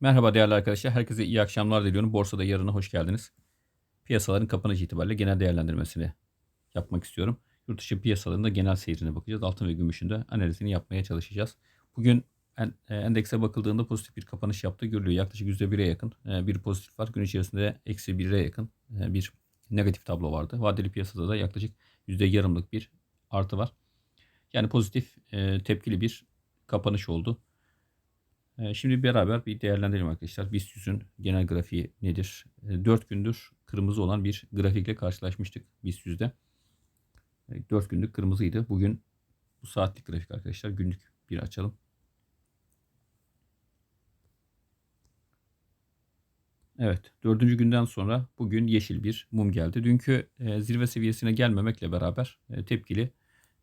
Merhaba değerli arkadaşlar. Herkese iyi akşamlar diliyorum. Borsada yarına hoş geldiniz. Piyasaların kapanış itibariyle genel değerlendirmesini yapmak istiyorum. Yurt dışı piyasalarında genel seyrine bakacağız. Altın ve gümüşün de analizini yapmaya çalışacağız. Bugün e, endekse bakıldığında pozitif bir kapanış yaptığı görülüyor. Yaklaşık %1'e yakın e, bir pozitif var. Gün içerisinde eksi 1'e yakın e, bir negatif tablo vardı. Vadeli piyasada da yaklaşık yarımlık bir artı var. Yani pozitif tepkili bir kapanış oldu. Ee, Şimdi beraber bir değerlendirelim arkadaşlar. BIST 100'ün genel grafiği nedir? 4 gündür kırmızı olan bir grafikle karşılaşmıştık BIST 100'de. 4 günlük kırmızıydı. Bugün bu saatlik grafik arkadaşlar. Günlük bir açalım. Evet, dördüncü günden sonra bugün yeşil bir mum geldi. Dünkü e, zirve seviyesine gelmemekle beraber e, tepkili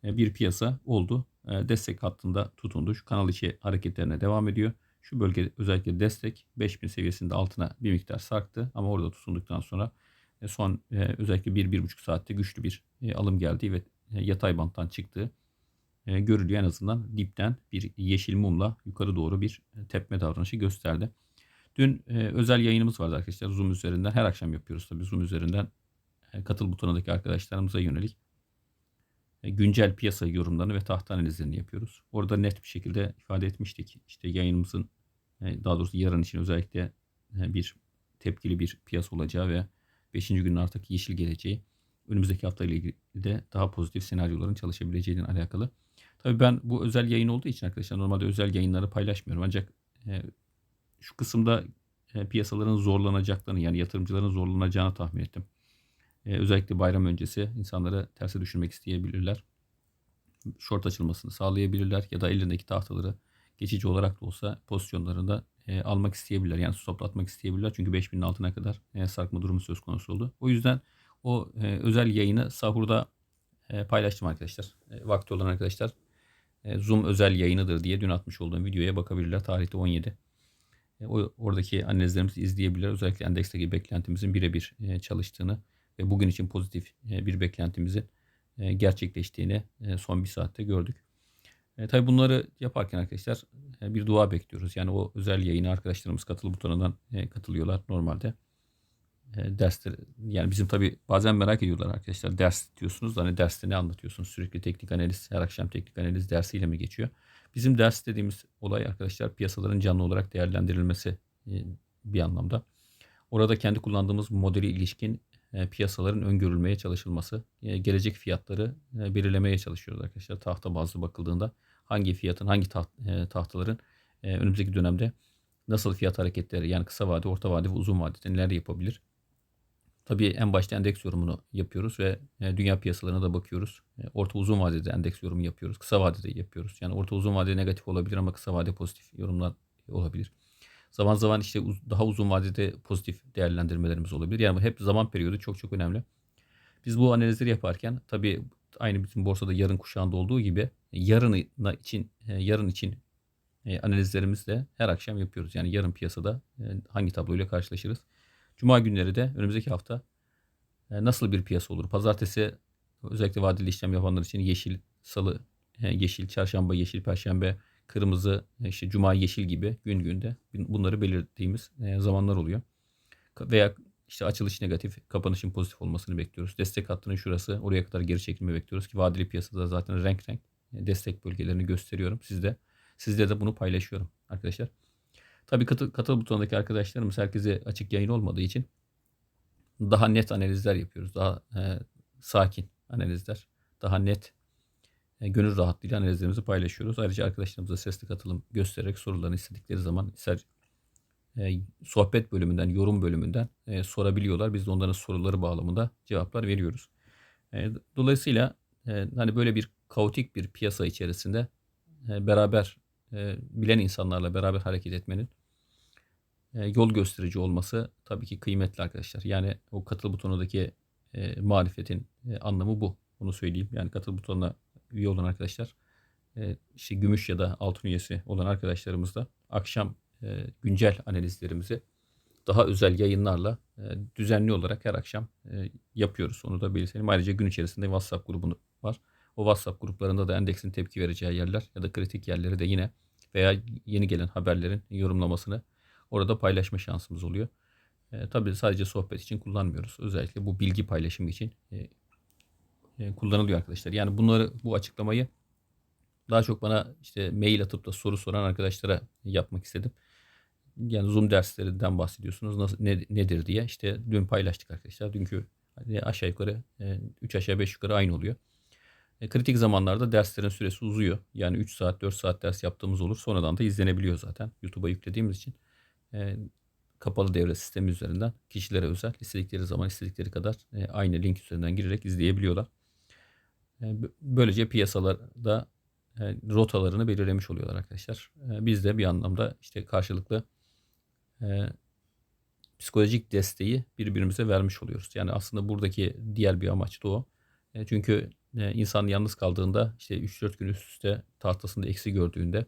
e, bir piyasa oldu. Destek hattında tutundu. Şu kanal içi hareketlerine devam ediyor. Şu bölge özellikle destek 5000 seviyesinde altına bir miktar sarktı. Ama orada tutunduktan sonra e, son e, özellikle 1-1,5 saatte güçlü bir e, alım geldi ve yatay banttan çıktığı görülüyor. En azından dipten bir yeşil mumla yukarı doğru bir tepme davranışı gösterdi. Dün özel yayınımız vardı arkadaşlar Zoom üzerinden. Her akşam yapıyoruz tabii Zoom üzerinden. Katıl butonundaki arkadaşlarımıza yönelik güncel piyasa yorumlarını ve tahta analizlerini yapıyoruz. Orada net bir şekilde ifade etmiştik. İşte yayınımızın e, daha doğrusu yarın için özellikle e, bir tepkili bir piyasa olacağı ve 5. günün artık yeşil geleceği önümüzdeki hafta ile ilgili de daha pozitif senaryoların çalışabileceğiyle alakalı. Tabii ben bu özel yayın olduğu için arkadaşlar normalde özel yayınları paylaşmıyorum. Ancak e, şu kısımda e, piyasaların zorlanacaklarını yani yatırımcıların zorlanacağını tahmin ettim. E, özellikle bayram öncesi insanları terse düşürmek isteyebilirler. Short açılmasını sağlayabilirler ya da ellerindeki tahtaları geçici olarak da olsa pozisyonlarında e, almak isteyebilirler. Yani stoplatmak isteyebilirler. Çünkü 5000'in altına kadar e, sarkma durumu söz konusu oldu. O yüzden o e, özel yayını sahurda e, paylaştım arkadaşlar. Vakti olan arkadaşlar Zoom özel yayınıdır diye dün atmış olduğum videoya bakabilirler. Tarihte 17. E, o, oradaki analizlerimizi izleyebilirler. Özellikle endeksteki beklentimizin birebir çalıştığını ve bugün için pozitif e, bir beklentimizin e, gerçekleştiğini e, son bir saatte gördük. Tabii bunları yaparken arkadaşlar bir dua bekliyoruz. Yani o özel yayına arkadaşlarımız katıl butonundan katılıyorlar normalde. Dersler yani bizim tabii bazen merak ediyorlar arkadaşlar ders diyorsunuz da hani derste ne anlatıyorsunuz? Sürekli teknik analiz her akşam teknik analiz dersiyle mi geçiyor? Bizim ders dediğimiz olay arkadaşlar piyasaların canlı olarak değerlendirilmesi bir anlamda. Orada kendi kullandığımız modeli ilişkin piyasaların öngörülmeye çalışılması, e, gelecek fiyatları e, belirlemeye çalışıyoruz arkadaşlar. Tahta bazlı bakıldığında hangi fiyatın, hangi taht- e, tahtaların e, önümüzdeki dönemde nasıl fiyat hareketleri yani kısa vade, orta vade ve uzun vadede neler yapabilir? Tabii en başta endeks yorumunu yapıyoruz ve e, dünya piyasalarına da bakıyoruz. E, Orta uzun vadede endeks yorumu yapıyoruz. Kısa vadede yapıyoruz. Yani orta uzun vadede negatif olabilir ama kısa vade pozitif yorumlar olabilir. Zaman zaman işte uz- daha uzun vadede pozitif değerlendirmelerimiz olabilir. Yani hep zaman periyodu çok çok önemli. Biz bu analizleri yaparken tabii aynı bizim borsada yarın kuşağında olduğu gibi yarın için e, yarın için e, analizlerimizi de her akşam yapıyoruz. Yani yarın piyasada e, hangi tabloyla karşılaşırız? Cuma günleri de önümüzdeki hafta nasıl bir piyasa olur? Pazartesi özellikle vadeli işlem yapanlar için yeşil, salı yeşil, çarşamba yeşil, perşembe kırmızı, işte cuma yeşil gibi gün günde bunları belirttiğimiz e, zamanlar oluyor. Veya işte açılış negatif, kapanışın pozitif olmasını bekliyoruz. Destek hattının şurası, oraya kadar geri çekilme bekliyoruz ki vadeli piyasada zaten renk renk e, destek bölgelerini gösteriyorum sizde. Sizde de bunu paylaşıyorum arkadaşlar. Tabii katıl, katıl butonundaki arkadaşlarımız herkese açık yayın olmadığı için daha net analizler yapıyoruz. Daha e, sakin analizler. Daha net gönül rahatlığıyla analizlerimizi paylaşıyoruz. Ayrıca arkadaşlarımıza sesli katılım göstererek sorularını istedikleri zaman ister e, sohbet bölümünden, yorum bölümünden e, sorabiliyorlar. Biz de onların soruları bağlamında cevaplar veriyoruz. E, dolayısıyla e, hani böyle bir kaotik bir piyasa içerisinde e, beraber e, bilen insanlarla beraber hareket etmenin e, yol gösterici olması tabii ki kıymetli arkadaşlar. Yani o katıl butonundaki e, marifetin e, anlamı bu. Onu söyleyeyim. Yani katıl butonuna üye olan arkadaşlar e, işte gümüş ya da altın üyesi olan arkadaşlarımız da akşam e, güncel analizlerimizi daha özel yayınlarla e, düzenli olarak her akşam yapıyoruz. Onu da belirtelim. Ayrıca gün içerisinde WhatsApp grubu var. O WhatsApp gruplarında da endeksin tepki vereceği yerler ya da kritik yerleri de yine veya yeni gelen haberlerin yorumlamasını orada paylaşma şansımız oluyor. E, tabii sadece sohbet için kullanmıyoruz. Özellikle bu bilgi paylaşımı için e, kullanılıyor arkadaşlar. Yani bunları bu açıklamayı daha çok bana işte mail atıp da soru soran arkadaşlara yapmak istedim. Yani Zoom derslerinden bahsediyorsunuz. Nasıl ne, nedir diye. İşte dün paylaştık arkadaşlar. Dünkü aşağı yukarı 3 aşağı 5 yukarı aynı oluyor. E, kritik zamanlarda derslerin süresi uzuyor. Yani 3 saat 4 saat ders yaptığımız olur. Sonradan da izlenebiliyor zaten. YouTube'a yüklediğimiz için. E, kapalı devre sistemi üzerinden kişilere özel istedikleri zaman istedikleri kadar e, aynı link üzerinden girerek izleyebiliyorlar. E, böylece piyasalarda e, rotalarını belirlemiş oluyorlar arkadaşlar. E, biz de bir anlamda işte karşılıklı psikolojik desteği birbirimize vermiş oluyoruz. Yani aslında buradaki diğer bir amaç da o. Çünkü insan yalnız kaldığında işte 3-4 gün üst üste tahtasında eksi gördüğünde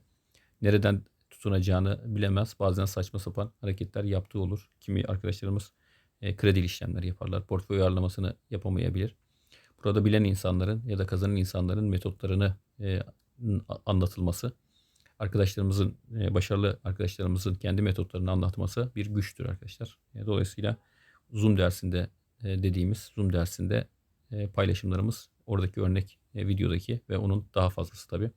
nereden tutunacağını bilemez. Bazen saçma sapan hareketler yaptığı olur. Kimi arkadaşlarımız kredi işlemler yaparlar. Portföy ayarlamasını yapamayabilir. Burada bilen insanların ya da kazanan insanların metotlarını e, anlatılması, arkadaşlarımızın, e, başarılı arkadaşlarımızın kendi metotlarını anlatması bir güçtür arkadaşlar. E, dolayısıyla Zoom dersinde e, dediğimiz Zoom dersinde e, paylaşımlarımız oradaki örnek e, videodaki ve onun daha fazlası tabii.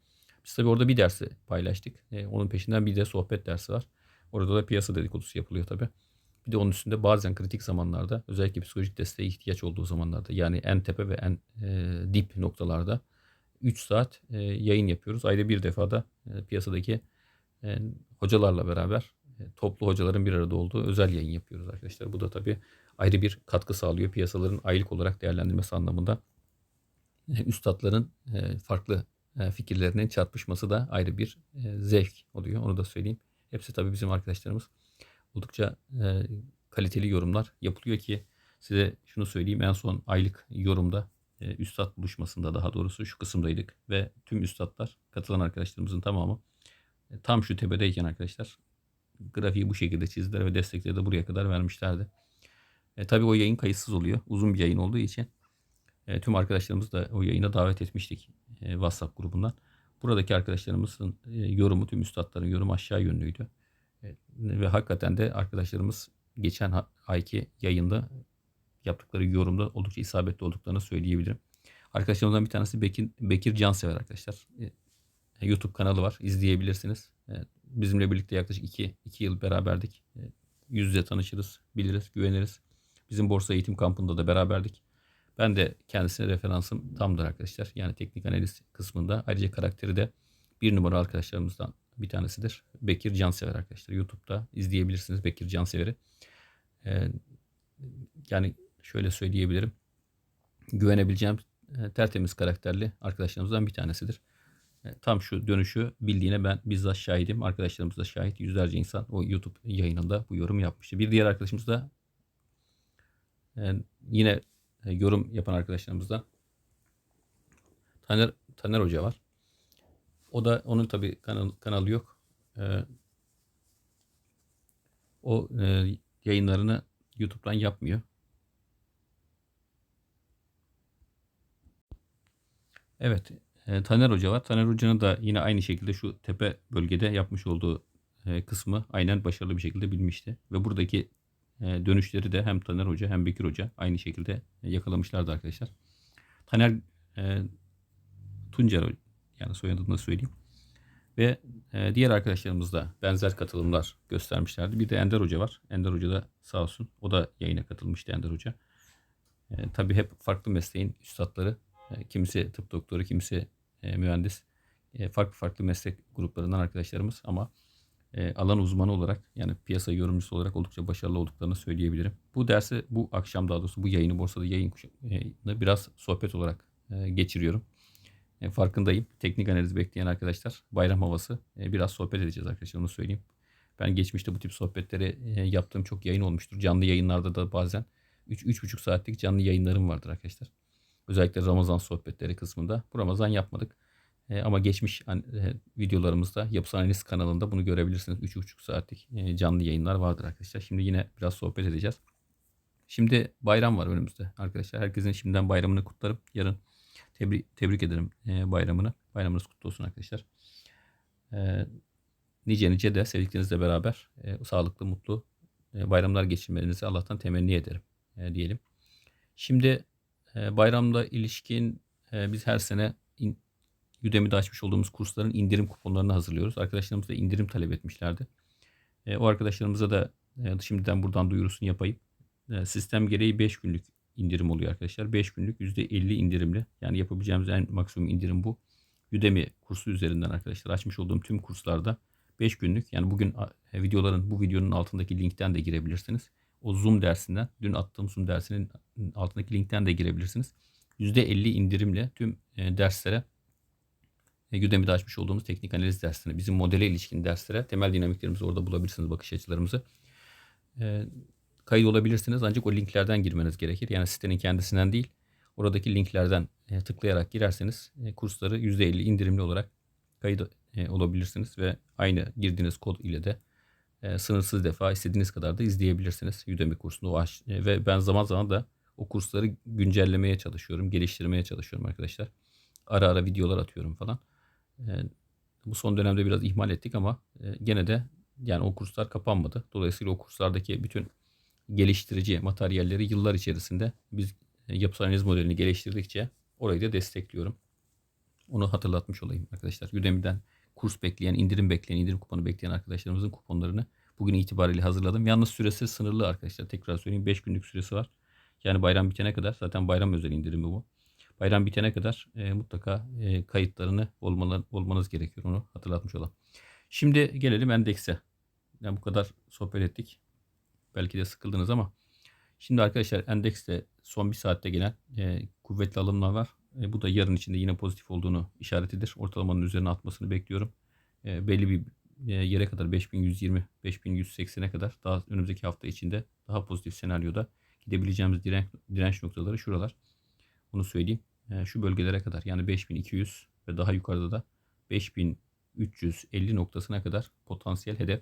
Biz tabii orada bir dersi paylaştık. E, onun peşinden bir de sohbet dersi var. Orada da piyasa dedikodusu yapılıyor tabii. Bir de onun üstünde bazen kritik zamanlarda özellikle psikolojik desteğe ihtiyaç olduğu zamanlarda yani en tepe ve en e, dip noktalarda 3 saat e, yayın yapıyoruz. Ayda bir defa da e, piyasadaki e, hocalarla beraber e, toplu hocaların bir arada olduğu özel yayın yapıyoruz arkadaşlar. Bu da tabii ayrı bir katkı sağlıyor piyasaların aylık olarak değerlendirmesi anlamında. E, üstadların e, farklı e, fikirlerinin çarpışması da ayrı bir e, zevk oluyor. Onu da söyleyeyim. Hepsi tabii bizim arkadaşlarımız. Oldukça e, kaliteli yorumlar yapılıyor ki size şunu söyleyeyim. En son aylık yorumda üstad buluşmasında daha doğrusu şu kısımdaydık ve tüm üstadlar katılan arkadaşlarımızın tamamı tam şu tepedeyken arkadaşlar grafiği bu şekilde çizdiler ve destekleri de buraya kadar vermişlerdi. E, tabii o yayın kayıtsız oluyor. Uzun bir yayın olduğu için e, tüm arkadaşlarımızı da o yayına davet etmiştik e, WhatsApp grubundan. Buradaki arkadaşlarımızın e, yorumu, tüm üstadların yorumu aşağı yönlüydü. Ve hakikaten de arkadaşlarımız geçen ayki yayında yaptıkları yorumda oldukça isabetli olduklarını söyleyebilirim. Arkadaşlarımdan bir tanesi Bekir, Bekir Cansever arkadaşlar. E, YouTube kanalı var. izleyebilirsiniz. E, bizimle birlikte yaklaşık 2 2 yıl beraberdik. E, yüz yüze tanışırız, biliriz, güveniriz. Bizim borsa eğitim kampında da beraberdik. Ben de kendisine referansım tamdır arkadaşlar. Yani teknik analiz kısmında. Ayrıca karakteri de bir numara arkadaşlarımızdan bir tanesidir. Bekir Cansever arkadaşlar. YouTube'da izleyebilirsiniz Bekir Cansever'i. Ee, yani şöyle söyleyebilirim. Güvenebileceğim e, tertemiz karakterli arkadaşlarımızdan bir tanesidir. E, tam şu dönüşü bildiğine ben bizzat şahidim. Arkadaşlarımız da şahit. Yüzlerce insan o YouTube yayınında bu yorum yapmıştı. Bir diğer arkadaşımız da e, yine e, yorum yapan arkadaşlarımızdan Taner, Taner Hoca var. O da onun tabi kanal, kanalı yok. Ee, o e, yayınlarını YouTube'dan yapmıyor. Evet. E, Taner Hoca var. Taner Hoca'nın da yine aynı şekilde şu tepe bölgede yapmış olduğu e, kısmı aynen başarılı bir şekilde bilmişti. Ve buradaki e, dönüşleri de hem Taner Hoca hem Bekir Hoca aynı şekilde yakalamışlardı arkadaşlar. Taner e, Tuncer yani soyadını da söyleyeyim. Ve e, diğer arkadaşlarımız da benzer katılımlar göstermişlerdi. Bir de Ender Hoca var. Ender Hoca da sağ olsun. O da yayına katılmıştı Ender Hoca. E, tabii hep farklı mesleğin üstadları. E, kimisi tıp doktoru, kimisi e, mühendis. E, farklı farklı meslek gruplarından arkadaşlarımız ama e, alan uzmanı olarak yani piyasa yorumcusu olarak oldukça başarılı olduklarını söyleyebilirim. Bu dersi bu akşam daha doğrusu bu yayını borsada yayını biraz sohbet olarak e, geçiriyorum. E, farkındayım. Teknik analiz bekleyen arkadaşlar bayram havası e, biraz sohbet edeceğiz arkadaşlar onu söyleyeyim. Ben geçmişte bu tip sohbetleri e, yaptığım çok yayın olmuştur. Canlı yayınlarda da bazen 3-3,5 saatlik canlı yayınlarım vardır arkadaşlar. Özellikle Ramazan sohbetleri kısmında. Bu Ramazan yapmadık. E, ama geçmiş e, videolarımızda Yapısal Analiz kanalında bunu görebilirsiniz. 3,5 saatlik e, canlı yayınlar vardır arkadaşlar. Şimdi yine biraz sohbet edeceğiz. Şimdi bayram var önümüzde arkadaşlar. Herkesin şimdiden bayramını kutlarım. Yarın tebrik, tebrik ederim e, bayramını. Bayramınız kutlu olsun arkadaşlar. E, nice nice de sevdiklerinizle beraber e, sağlıklı, mutlu e, bayramlar geçirmenizi Allah'tan temenni ederim e, diyelim. Şimdi e, bayramla ilişkin e, biz her sene in, Udemy'de açmış olduğumuz kursların indirim kuponlarını hazırlıyoruz. Arkadaşlarımız da indirim talep etmişlerdi. E, o arkadaşlarımıza da e, şimdiden buradan duyurusunu yapayım. E, sistem gereği 5 günlük indirim oluyor arkadaşlar. 5 günlük %50 indirimli. Yani yapabileceğimiz en maksimum indirim bu. Udemy kursu üzerinden arkadaşlar açmış olduğum tüm kurslarda 5 günlük yani bugün e, videoların bu videonun altındaki linkten de girebilirsiniz. O Zoom dersinden dün attığım Zoom dersinin altındaki linkten de girebilirsiniz. %50 indirimle tüm e, derslere e, Udemy'de açmış olduğumuz teknik analiz dersine, bizim modele ilişkin derslere temel dinamiklerimizi orada bulabilirsiniz bakış açılarımızı. Kayıt olabilirsiniz ancak o linklerden girmeniz gerekir. Yani sitenin kendisinden değil oradaki linklerden e, tıklayarak girerseniz e, kursları %50 indirimli olarak kayıt e, olabilirsiniz ve aynı girdiğiniz kod ile de sınırsız defa istediğiniz kadar da izleyebilirsiniz Udemy kursunu. Ve ben zaman zaman da o kursları güncellemeye çalışıyorum, geliştirmeye çalışıyorum arkadaşlar. Ara ara videolar atıyorum falan. Bu son dönemde biraz ihmal ettik ama gene de yani o kurslar kapanmadı. Dolayısıyla o kurslardaki bütün geliştirici materyalleri yıllar içerisinde biz e, yapısal analiz modelini geliştirdikçe orayı da destekliyorum. Onu hatırlatmış olayım arkadaşlar. Udemy'den kurs bekleyen, indirim bekleyen, indirim kuponu bekleyen arkadaşlarımızın kuponlarını bugün itibariyle hazırladım. Yalnız süresi sınırlı arkadaşlar. Tekrar söyleyeyim 5 günlük süresi var. Yani bayram bitene kadar zaten bayram özel indirimi bu. Bayram bitene kadar e, mutlaka e, kayıtlarını olmalı, olmanız gerekiyor. Onu hatırlatmış olalım. Şimdi gelelim endekse. Yani bu kadar sohbet ettik. Belki de sıkıldınız ama. Şimdi arkadaşlar endekste son bir saatte gelen e, kuvvetli alımlar var. E, bu da yarın içinde yine pozitif olduğunu işaretidir. Ortalamanın üzerine atmasını bekliyorum. E, belli bir e, yere kadar 5120 5180'e kadar daha önümüzdeki hafta içinde daha pozitif senaryoda gidebileceğimiz direnç, direnç noktaları şuralar. Onu söyleyeyim. E, şu bölgelere kadar yani 5200 ve daha yukarıda da 5350 noktasına kadar potansiyel hedef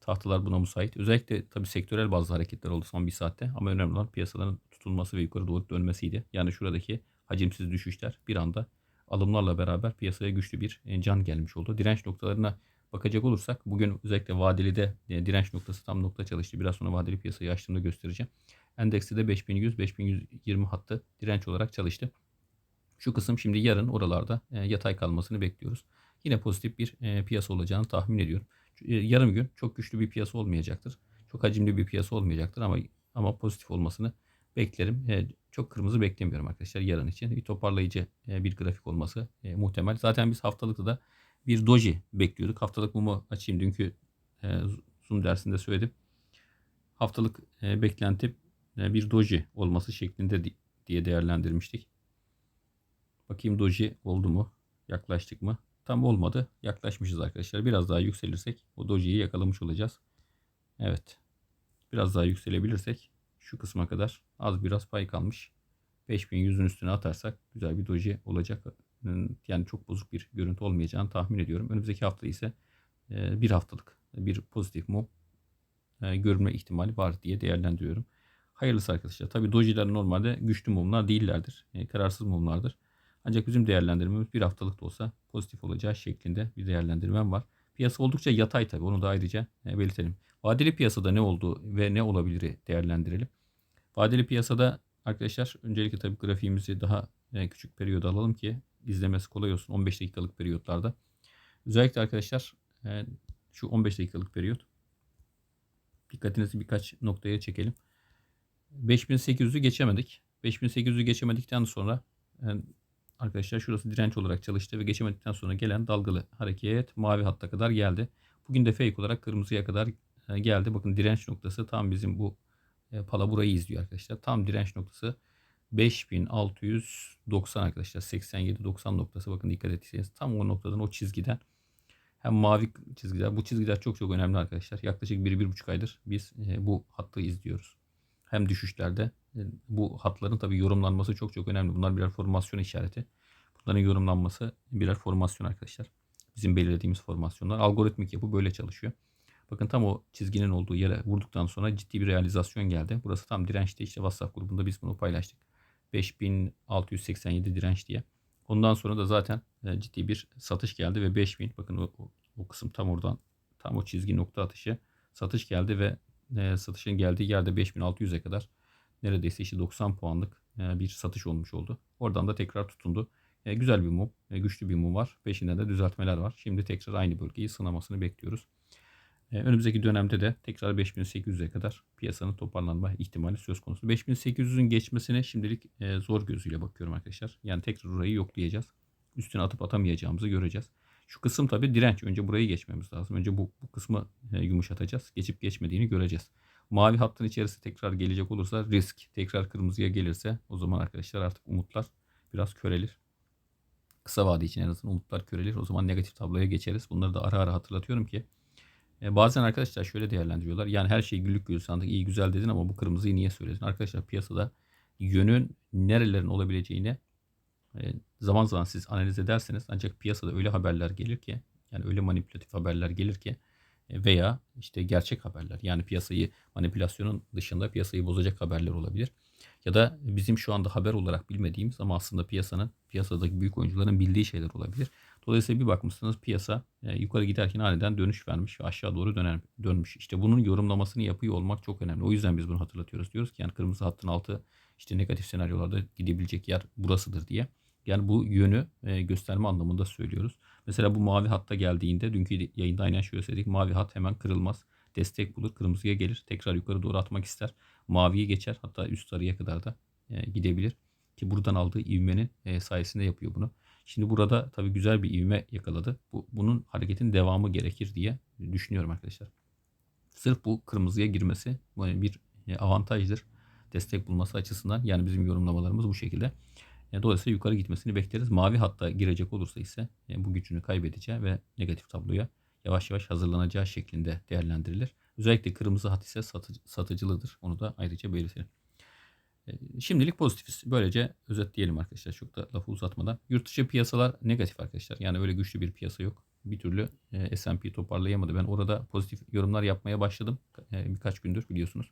tahtalar buna müsait. Özellikle tabii sektörel bazı hareketler oldu son bir saatte ama önemli olan piyasaların tutulması ve yukarı doğru dönmesiydi. Yani şuradaki hacimsiz düşüşler bir anda alımlarla beraber piyasaya güçlü bir e, can gelmiş oldu. Direnç noktalarına bakacak olursak bugün özellikle vadeli de e, direnç noktası tam nokta çalıştı. Biraz sonra vadeli piyasayı açtığımda göstereceğim. Endekste de 5100-5120 hattı direnç olarak çalıştı. Şu kısım şimdi yarın oralarda e, yatay kalmasını bekliyoruz. Yine pozitif bir piyasa olacağını tahmin ediyorum. Yarım gün çok güçlü bir piyasa olmayacaktır. Çok hacimli bir piyasa olmayacaktır ama ama pozitif olmasını beklerim. E, çok kırmızı beklemiyorum arkadaşlar yarın için. Bir toparlayıcı e, bir grafik olması e, muhtemel. Zaten biz haftalıkta da bir doji bekliyorduk. Haftalık mumu açayım. Dünkü e, Zoom dersinde söyledim. Haftalık e, beklenti e, bir doji olması şeklinde di- diye değerlendirmiştik. Bakayım doji oldu mu? Yaklaştık mı? Tam olmadı. Yaklaşmışız arkadaşlar. Biraz daha yükselirsek o dojiyi yakalamış olacağız. Evet. Biraz daha yükselebilirsek şu kısma kadar az biraz pay kalmış. 5100'ün üstüne atarsak güzel bir doji olacak. Yani çok bozuk bir görüntü olmayacağını tahmin ediyorum. Önümüzdeki hafta ise e, bir haftalık bir pozitif mum e, görülme ihtimali var diye değerlendiriyorum. Hayırlısı arkadaşlar. Tabi dojiler normalde güçlü mumlar değillerdir. E, kararsız mumlardır. Ancak bizim değerlendirmemiz bir haftalık da olsa pozitif olacağı şeklinde bir değerlendirmem var. Piyasa oldukça yatay tabi onu da ayrıca belirtelim. Vadeli piyasada ne oldu ve ne olabilir değerlendirelim. Vadeli piyasada arkadaşlar öncelikle tabii grafiğimizi daha e, küçük periyoda alalım ki izlemesi kolay olsun 15 dakikalık periyotlarda. Özellikle arkadaşlar e, şu 15 dakikalık periyot dikkatinizi birkaç noktaya çekelim. 5800'ü geçemedik. 5800'ü geçemedikten sonra e, arkadaşlar şurası direnç olarak çalıştı ve geçemedikten sonra gelen dalgalı hareket mavi hatta kadar geldi. Bugün de fake olarak kırmızıya kadar geldi. Bakın direnç noktası tam bizim bu e, pala burayı izliyor arkadaşlar. Tam direnç noktası 5690 arkadaşlar. 87-90 noktası bakın dikkat ettiyseniz tam o noktadan o çizgiden hem mavi çizgiler bu çizgiler çok çok önemli arkadaşlar. Yaklaşık 1-1,5 aydır biz e, bu hattı izliyoruz. Hem düşüşlerde e, bu hatların tabi yorumlanması çok çok önemli. Bunlar birer formasyon işareti. Bunların yorumlanması birer formasyon arkadaşlar. Bizim belirlediğimiz formasyonlar. Algoritmik yapı böyle çalışıyor. Bakın tam o çizginin olduğu yere vurduktan sonra ciddi bir realizasyon geldi. Burası tam dirençte işte WhatsApp grubunda biz bunu paylaştık. 5687 direnç diye. Ondan sonra da zaten e, ciddi bir satış geldi ve 5000 bakın o, o, o kısım tam oradan tam o çizgi nokta atışı satış geldi ve e, satışın geldiği yerde 5600'e kadar neredeyse işte 90 puanlık e, bir satış olmuş oldu. Oradan da tekrar tutundu. E, güzel bir mum, e, güçlü bir mum var. Peşinden de düzeltmeler var. Şimdi tekrar aynı bölgeyi sınamasını bekliyoruz. Önümüzdeki dönemde de tekrar 5800'e kadar piyasanın toparlanma ihtimali söz konusu. 5800'ün geçmesine şimdilik zor gözüyle bakıyorum arkadaşlar. Yani tekrar orayı yoklayacağız. Üstüne atıp atamayacağımızı göreceğiz. Şu kısım tabi direnç. Önce burayı geçmemiz lazım. Önce bu, bu kısmı yumuşatacağız. Geçip geçmediğini göreceğiz. Mavi hattın içerisi tekrar gelecek olursa risk. Tekrar kırmızıya gelirse o zaman arkadaşlar artık umutlar biraz körelir. Kısa vade için en azından umutlar körelir. O zaman negatif tabloya geçeriz. Bunları da ara ara hatırlatıyorum ki e, bazen arkadaşlar şöyle değerlendiriyorlar. Yani her şey güllük gülistanlık iyi güzel dedin ama bu kırmızıyı niye söyledin? Arkadaşlar piyasada yönün nerelerin olabileceğini e, zaman zaman siz analiz ederseniz ancak piyasada öyle haberler gelir ki yani öyle manipülatif haberler gelir ki veya işte gerçek haberler yani piyasayı manipülasyonun dışında piyasayı bozacak haberler olabilir. Ya da bizim şu anda haber olarak bilmediğimiz ama aslında piyasanın piyasadaki büyük oyuncuların bildiği şeyler olabilir. Dolayısıyla bir bakmışsınız piyasa e, yukarı giderken aniden dönüş vermiş ve aşağı doğru döner, dönmüş. İşte bunun yorumlamasını yapıyor olmak çok önemli. O yüzden biz bunu hatırlatıyoruz. Diyoruz ki yani kırmızı hattın altı işte negatif senaryolarda gidebilecek yer burasıdır diye. Yani bu yönü e, gösterme anlamında söylüyoruz. Mesela bu mavi hatta geldiğinde dünkü yayında aynen şöyle söyledik. Mavi hat hemen kırılmaz. Destek bulur. Kırmızıya gelir. Tekrar yukarı doğru atmak ister. Maviye geçer. Hatta üst sarıya kadar da e, gidebilir. Ki buradan aldığı ivmenin e, sayesinde yapıyor bunu. Şimdi burada tabii güzel bir ivme yakaladı. Bu, bunun hareketin devamı gerekir diye düşünüyorum arkadaşlar. Sırf bu kırmızıya girmesi bir e, avantajdır. Destek bulması açısından yani bizim yorumlamalarımız bu şekilde. E, dolayısıyla yukarı gitmesini bekleriz. Mavi hatta girecek olursa ise e, bu gücünü kaybedeceği ve negatif tabloya yavaş yavaş hazırlanacağı şeklinde değerlendirilir. Özellikle kırmızı hat ise satıcı, satıcılıdır. Onu da ayrıca belirtelim. Şimdilik pozitifiz. Böylece özetleyelim arkadaşlar. Çok da lafı uzatmadan. Yurt dışı piyasalar negatif arkadaşlar. Yani öyle güçlü bir piyasa yok. Bir türlü S&P toparlayamadı. Ben orada pozitif yorumlar yapmaya başladım. Birkaç gündür biliyorsunuz.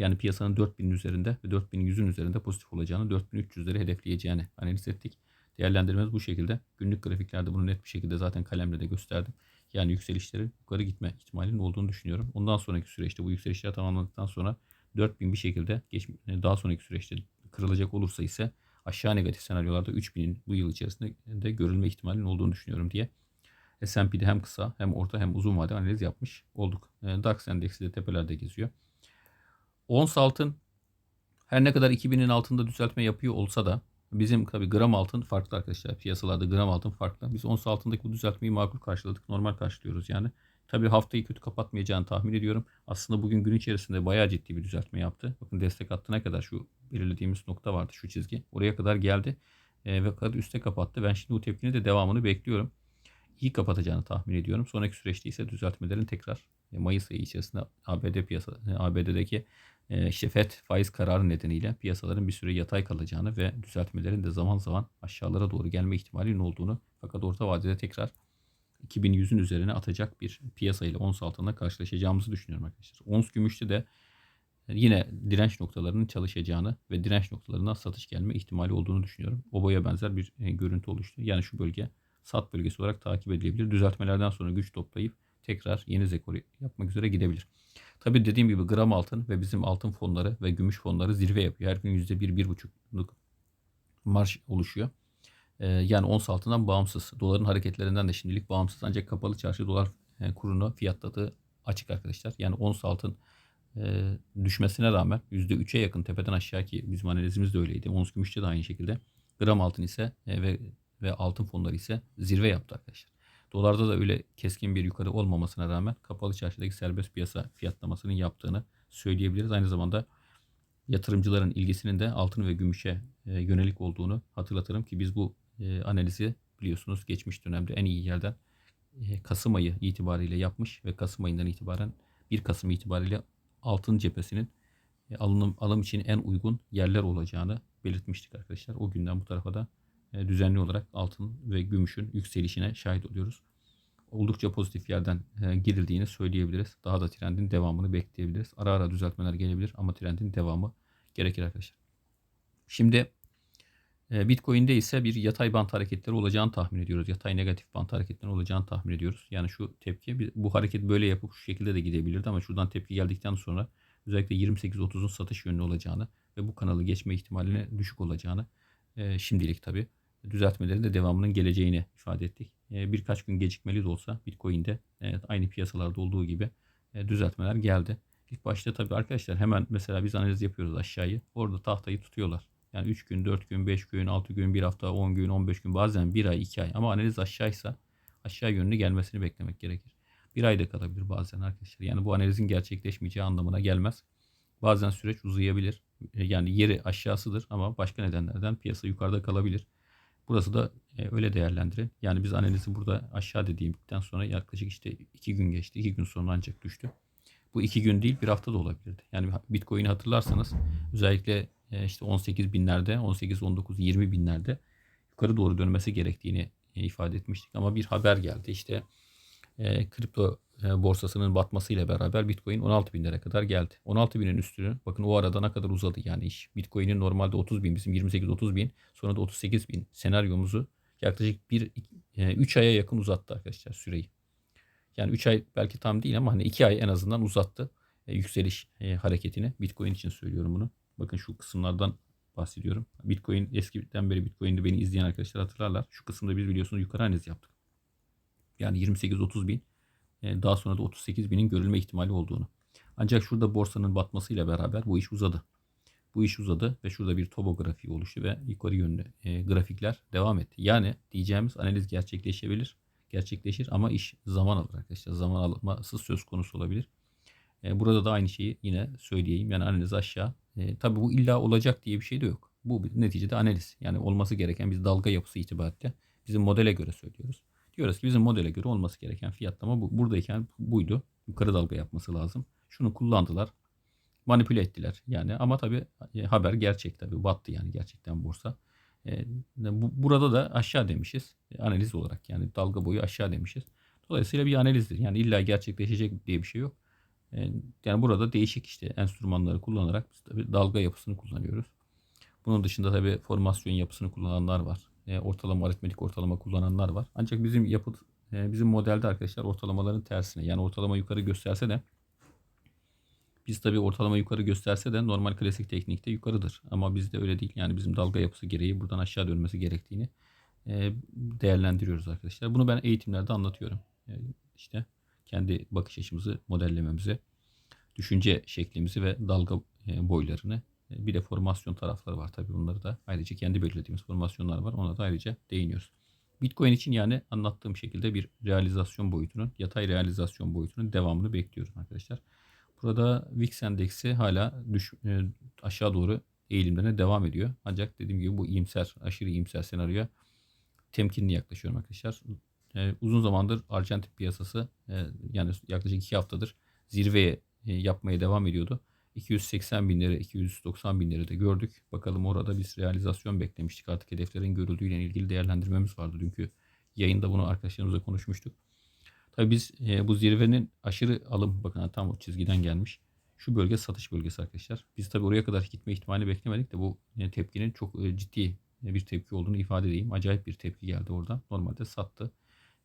Yani piyasanın 4000'in üzerinde ve 4100'ün üzerinde pozitif olacağını, 4300'leri hedefleyeceğini analiz ettik. Değerlendirmemiz bu şekilde. Günlük grafiklerde bunu net bir şekilde zaten kalemle de gösterdim. Yani yükselişlerin yukarı gitme ihtimalinin olduğunu düşünüyorum. Ondan sonraki süreçte bu yükselişler tamamlandıktan sonra 4000 bir şekilde geç, daha sonraki süreçte kırılacak olursa ise aşağı negatif senaryolarda 3000'in bu yıl içerisinde de görülme ihtimalinin olduğunu düşünüyorum diye S&P'de hem kısa hem orta hem uzun vade analiz yapmış olduk. DAX endeksi de tepelerde geziyor. Ons altın her ne kadar 2000'in altında düzeltme yapıyor olsa da bizim tabi gram altın farklı arkadaşlar. Piyasalarda gram altın farklı. Biz ons altındaki bu düzeltmeyi makul karşıladık. Normal karşılıyoruz yani. Tabi haftayı kötü kapatmayacağını tahmin ediyorum. Aslında bugün gün içerisinde bayağı ciddi bir düzeltme yaptı. Bakın destek hattına kadar şu belirlediğimiz nokta vardı şu çizgi. Oraya kadar geldi e, ve kadar üste kapattı. Ben şimdi bu tepkinin de devamını bekliyorum. İyi kapatacağını tahmin ediyorum. Sonraki süreçte ise düzeltmelerin tekrar e, Mayıs ayı içerisinde ABD piyasa ABD'deki işte FED faiz kararı nedeniyle piyasaların bir süre yatay kalacağını ve düzeltmelerin de zaman zaman aşağılara doğru gelme ihtimalinin olduğunu fakat orta vadede tekrar 2100'ün üzerine atacak bir piyasa ile ons altında karşılaşacağımızı düşünüyorum arkadaşlar. Ons gümüşte de yine direnç noktalarının çalışacağını ve direnç noktalarına satış gelme ihtimali olduğunu düşünüyorum. Oboya benzer bir e, görüntü oluştu. Yani şu bölge sat bölgesi olarak takip edilebilir. Düzeltmelerden sonra güç toplayıp tekrar yeni zekor yapmak üzere gidebilir. Tabi dediğim gibi gram altın ve bizim altın fonları ve gümüş fonları zirve yapıyor. Her gün %1-1,5'luk marş oluşuyor. Ee, yani ons altından bağımsız. Doların hareketlerinden de şimdilik bağımsız. Ancak kapalı çarşı dolar e, kurunu fiyatladığı açık arkadaşlar. Yani ons altın e, düşmesine rağmen %3'e yakın tepeden aşağı ki bizim analizimiz de öyleydi. Ons gümüşte de aynı şekilde. Gram altın ise e, ve ve altın fonları ise zirve yaptı arkadaşlar. Dolarda da öyle keskin bir yukarı olmamasına rağmen kapalı çarşıdaki serbest piyasa fiyatlamasının yaptığını söyleyebiliriz. Aynı zamanda yatırımcıların ilgisinin de altın ve gümüşe yönelik olduğunu hatırlatırım ki biz bu e, analizi biliyorsunuz geçmiş dönemde en iyi yerden e, Kasım ayı itibariyle yapmış ve Kasım ayından itibaren 1 Kasım itibariyle altın cephesinin e, alım, alım için en uygun yerler olacağını belirtmiştik arkadaşlar. O günden bu tarafa da e, düzenli olarak altın ve gümüşün yükselişine şahit oluyoruz. Oldukça pozitif yerden e, girildiğini söyleyebiliriz. Daha da trendin devamını bekleyebiliriz. Ara ara düzeltmeler gelebilir ama trendin devamı gerekir arkadaşlar. Şimdi E, Bitcoin'de ise bir yatay bant hareketleri olacağını tahmin ediyoruz. Yatay negatif bant hareketleri olacağını tahmin ediyoruz. Yani şu tepki bu hareket böyle yapıp şu şekilde de gidebilirdi ama şuradan tepki geldikten sonra özellikle 28-30'un satış yönlü olacağını ve bu kanalı geçme ihtimaline düşük olacağını e, şimdilik tabii düzeltmelerin de devamının geleceğini ifade ettik. E, birkaç gün gecikmeli de olsa Bitcoin'de aynı piyasalarda olduğu gibi e, düzeltmeler geldi. İlk başta tabii arkadaşlar hemen mesela biz analiz yapıyoruz aşağıyı. Orada tahtayı tutuyorlar. Yani 3 gün, 4 gün, 5 gün, 6 gün, 1 hafta, 10 gün, 15 gün bazen 1 ay, 2 ay. Ama analiz aşağıysa aşağı yönlü gelmesini beklemek gerekir. Bir ay da kalabilir bazen arkadaşlar. Yani bu analizin gerçekleşmeyeceği anlamına gelmez. Bazen süreç uzayabilir. E, Yani yeri aşağısıdır ama başka nedenlerden piyasa yukarıda kalabilir. Burası da e, öyle değerlendirin. Yani biz analizi burada aşağı dediğimden sonra yaklaşık işte 2 gün geçti. 2 gün sonra ancak düştü. Bu 2 gün değil bir hafta da olabilirdi. Yani Bitcoin'i hatırlarsanız özellikle e, işte 18 binlerde, 18, 19, 20 binlerde yukarı doğru dönmesi gerektiğini e, ifade etmiştik. Ama bir haber geldi. İşte e, kripto borsasının batmasıyla beraber Bitcoin 16 binlere kadar geldi. 16 binin üstünü bakın o arada ne kadar uzadı yani iş. Bitcoin'in normalde 30 bin bizim 28-30 bin sonra da 38 bin senaryomuzu yaklaşık 1 3 aya yakın uzattı arkadaşlar süreyi. Yani 3 ay belki tam değil ama hani 2 ay en azından uzattı e, yükseliş e, hareketini. Bitcoin için söylüyorum bunu. Bakın şu kısımlardan bahsediyorum. Bitcoin eskiden beri Bitcoin'de beni izleyen arkadaşlar hatırlarlar. Şu kısımda biz biliyorsunuz yukarı analiz yaptık. Yani 28-30 bin e, daha sonra da 38 binin görülme ihtimali olduğunu. Ancak şurada borsanın batmasıyla beraber bu iş uzadı. Bu iş uzadı ve şurada bir topografi oluştu ve yukarı yönlü e, grafikler devam etti. Yani diyeceğimiz analiz gerçekleşebilir, gerçekleşir ama iş zaman alır arkadaşlar. Zaman alması söz konusu olabilir. E, burada da aynı şeyi yine söyleyeyim. Yani analiz aşağı. E, tabii bu illa olacak diye bir şey de yok. Bu neticede analiz. Yani olması gereken biz dalga yapısı itibariyle bizim modele göre söylüyoruz. Diyoruz ki bizim modele göre olması gereken fiyatlama bu. Buradayken buydu. Yukarı dalga yapması lazım. Şunu kullandılar. Manipüle ettiler. Yani ama tabii e, haber gerçek tabii. Battı yani gerçekten borsa. E, bu, burada da aşağı demişiz. E, analiz olarak yani dalga boyu aşağı demişiz. Dolayısıyla bir analizdir. Yani illa gerçekleşecek diye bir şey yok. E, yani burada değişik işte enstrümanları kullanarak biz tabii dalga yapısını kullanıyoruz. Bunun dışında tabii formasyon yapısını kullananlar var. E, ortalama aritmetik ortalama kullananlar var. Ancak bizim yapı e, bizim modelde arkadaşlar ortalamaların tersine yani ortalama yukarı gösterse de biz tabii ortalama yukarı gösterse de normal klasik teknikte yukarıdır. Ama bizde öyle değil. Yani bizim dalga yapısı gereği buradan aşağı dönmesi gerektiğini e, değerlendiriyoruz arkadaşlar. Bunu ben eğitimlerde anlatıyorum. E, işte kendi bakış açımızı modellememizi, düşünce şeklimizi ve dalga boylarını bir de formasyon tarafları var tabii bunları da ayrıca kendi belirlediğimiz formasyonlar var. Ona da ayrıca değiniyoruz. Bitcoin için yani anlattığım şekilde bir realizasyon boyutunun, yatay realizasyon boyutunun devamını bekliyorum arkadaşlar. Burada VIX endeksi hala düş, e, aşağı doğru eğilimlerine devam ediyor. Ancak dediğim gibi bu iyimser, aşırı iyimser senaryoya temkinli yaklaşıyorum arkadaşlar. E, uzun zamandır Arjantin piyasası e, yani yaklaşık iki haftadır zirveye e, yapmaya devam ediyordu. 280 binleri, 290 binleri de gördük. Bakalım orada biz realizasyon beklemiştik. Artık hedeflerin görüldüğüyle ilgili değerlendirmemiz vardı. Dünkü yayında bunu arkadaşlarımızla konuşmuştuk. Tabii biz e, bu zirvenin aşırı alım bakın tam o çizgiden gelmiş. Şu bölge satış bölgesi arkadaşlar. Biz tabii oraya kadar gitme ihtimali beklemedik de bu e, tepkinin çok e, ciddi bir tepki olduğunu ifade edeyim. Acayip bir tepki geldi oradan. Normalde sattı.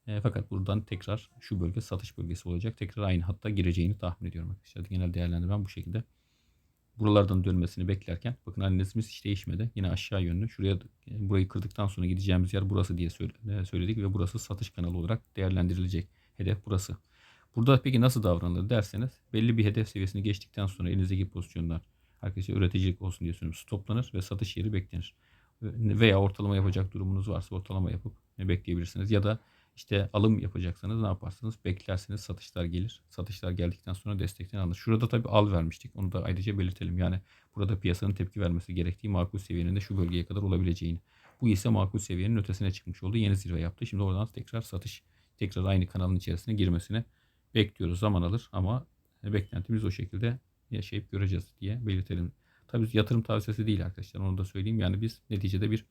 E, fakat buradan tekrar şu bölge satış bölgesi olacak. Tekrar aynı hatta gireceğini tahmin ediyorum arkadaşlar. Genel değerlendirmem bu şekilde. Buralardan dönmesini beklerken bakın analizimiz hiç değişmedi. Yine aşağı yönlü. Şuraya e, burayı kırdıktan sonra gideceğimiz yer burası diye söyle- söyledik ve burası satış kanalı olarak değerlendirilecek. Hedef burası. Burada peki nasıl davranılır derseniz belli bir hedef seviyesini geçtikten sonra elinizdeki pozisyonlar arkadaşlar üreticilik olsun diye söylüyorum stoplanır ve satış yeri beklenir. Veya ortalama yapacak durumunuz varsa ortalama yapıp bekleyebilirsiniz. Ya da işte alım yapacaksanız ne yaparsınız? Beklersiniz satışlar gelir. Satışlar geldikten sonra destekten alır. Şurada tabii al vermiştik. Onu da ayrıca belirtelim. Yani burada piyasanın tepki vermesi gerektiği makul seviyenin de şu bölgeye kadar olabileceğini. Bu ise makul seviyenin ötesine çıkmış oldu. Yeni zirve yaptı. Şimdi oradan tekrar satış tekrar aynı kanalın içerisine girmesini bekliyoruz. Zaman alır ama beklentimiz o şekilde yaşayıp göreceğiz diye belirtelim. Tabii yatırım tavsiyesi değil arkadaşlar. Onu da söyleyeyim. Yani biz neticede bir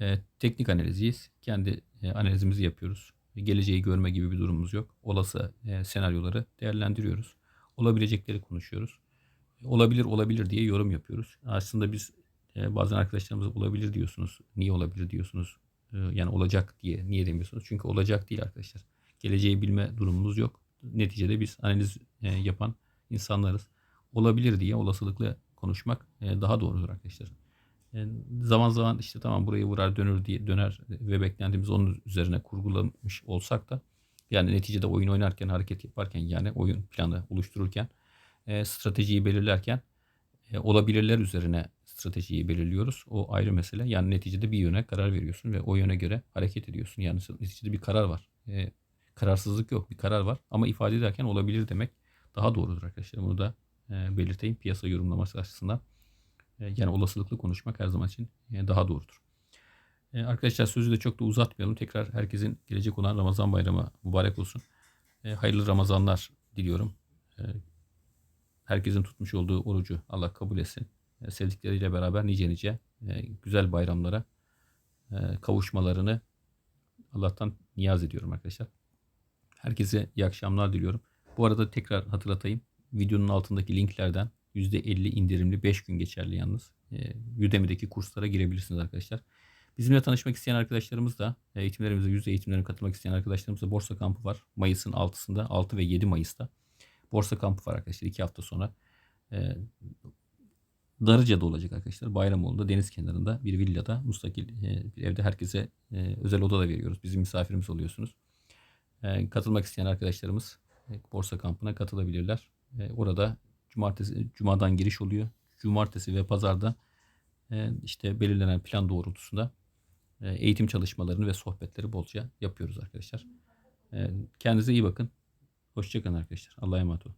e, teknik analiziyiz. Kendi e, analizimizi yapıyoruz. Geleceği görme gibi bir durumumuz yok. Olası e, senaryoları değerlendiriyoruz. Olabilecekleri konuşuyoruz. Olabilir olabilir diye yorum yapıyoruz. Aslında biz e, bazen arkadaşlarımız olabilir diyorsunuz. Niye olabilir diyorsunuz. E, yani olacak diye niye demiyorsunuz? Çünkü olacak değil arkadaşlar. Geleceği bilme durumumuz yok. Neticede biz analiz e, yapan insanlarız. Olabilir diye olasılıkla konuşmak e, daha doğrudur arkadaşlar. E, zaman zaman işte tamam burayı vurar dönür diye döner ve beklentimiz onun üzerine kurgulamış olsak da yani neticede oyun oynarken hareket yaparken yani oyun planı oluştururken e, stratejiyi belirlerken e, olabilirler üzerine stratejiyi belirliyoruz. O ayrı mesele. Yani neticede bir yöne karar veriyorsun ve o yöne göre hareket ediyorsun. Yani neticede bir karar var. E, kararsızlık yok. Bir karar var. Ama ifade ederken olabilir demek daha doğrudur arkadaşlar. Bunu da e, belirteyim. Piyasa yorumlaması açısından. E, yani olasılıklı konuşmak her zaman için e, daha doğrudur. E, arkadaşlar sözü de çok da uzatmayalım. Tekrar herkesin gelecek olan Ramazan bayramı mübarek olsun. Hayırlı Ramazanlar diliyorum. Herkesin tutmuş olduğu orucu Allah kabul etsin. Sevdikleriyle beraber nice nice güzel bayramlara kavuşmalarını Allah'tan niyaz ediyorum arkadaşlar. Herkese iyi akşamlar diliyorum. Bu arada tekrar hatırlatayım. Videonun altındaki linklerden %50 indirimli 5 gün geçerli yalnız. E, Udemy'deki kurslara girebilirsiniz arkadaşlar. Bizimle tanışmak isteyen arkadaşlarımız da eğitimlerimize, yüz eğitimlerine katılmak isteyen arkadaşlarımız da borsa kampı var. Mayıs'ın 6'sında, 6 ve 7 Mayıs'ta. Borsa kampı var arkadaşlar 2 hafta sonra. E, Darıca'da olacak arkadaşlar. Bayramoğlu'nda deniz kenarında bir villada müstakil e, bir evde herkese e, özel oda da veriyoruz. Bizim misafirimiz oluyorsunuz. E, katılmak isteyen arkadaşlarımız e, borsa kampına katılabilirler. E, orada cumartesi cumadan giriş oluyor. Cumartesi ve pazarda e, işte belirlenen plan doğrultusunda e, eğitim çalışmalarını ve sohbetleri bolca yapıyoruz arkadaşlar. E, kendinize iyi bakın. Hoşçakalın arkadaşlar. Allah'a emanet olun.